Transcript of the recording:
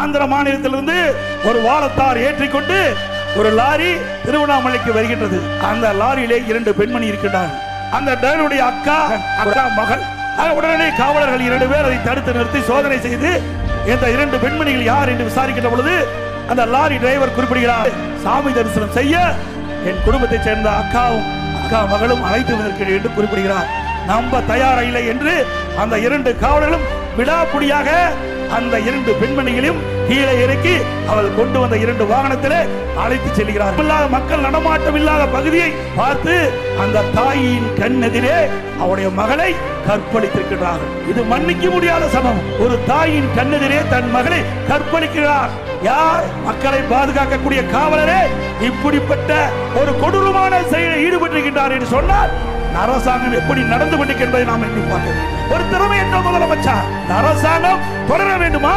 ஆந்திர மாநிலத்திலிருந்து ஒரு வாழத்தார் ஏற்றிக்கொண்டு ஒரு லாரி திருவண்ணாமலைக்கு வருகின்றது. அந்த லாரியிலே இரண்டு பெண்மணி இருக்கின்றார். அந்த டேனுடைய அக்கா அக்கா மகள். உடனே காவலர்கள் இரண்டு பேர் அதை தடுத்து நிறுத்தி சோதனை செய்து இந்த இரண்டு பெண்மணிகள் யார் என்று விசாரிக்கின்ற பொழுது அந்த லாரி டிரைவர் குறிப்பிடுகிறார் சாமி தரிசனம் செய்ய என் குடும்பத்தைச் சேர்ந்த அக்காவும் அக்கா மகளும் அழைத்து வந்திருக்கிறேன் என்று குறிப்பிடுகிறார். நம்ப தயாரா இல்லை என்று அந்த இரண்டு காவலர்களும் விடாப்புடியாக அந்த இரண்டு பெண்மணிகளையும் கீழே இறக்கி அவள் கொண்டு வந்த இரண்டு வாகனத்திலே அழைத்து செல்கிறார். இல்லாத மக்கள் நடமாட்டம் இல்லாத பகுதியை பார்த்து அந்த தாயின் கண்ணெதிரே அவருடைய மகளை கற்பழித்திருக்கிறார்கள் இது மன்னிக்க முடியாத சமம் ஒரு தாயின் கண்ணெதிரே தன் மகளை கற்பழிக்கிறார். யார் மக்களை பாதுகாக்கக்கூடிய காவலரே? இப்படிப்பட்ட ஒரு கொடூரமான செயலில் ஈடுபட்டிருக்கின்றார் என்று சொன்னால் அரசாங்கம் எப்படி நடந்து கொண்டிருக்கின்றதை நாம் எண்ணி பார்க்க ஒரு திறமை என்ற முதலமைச்சர் அரசாங்கம் தொடர வேண்டுமா?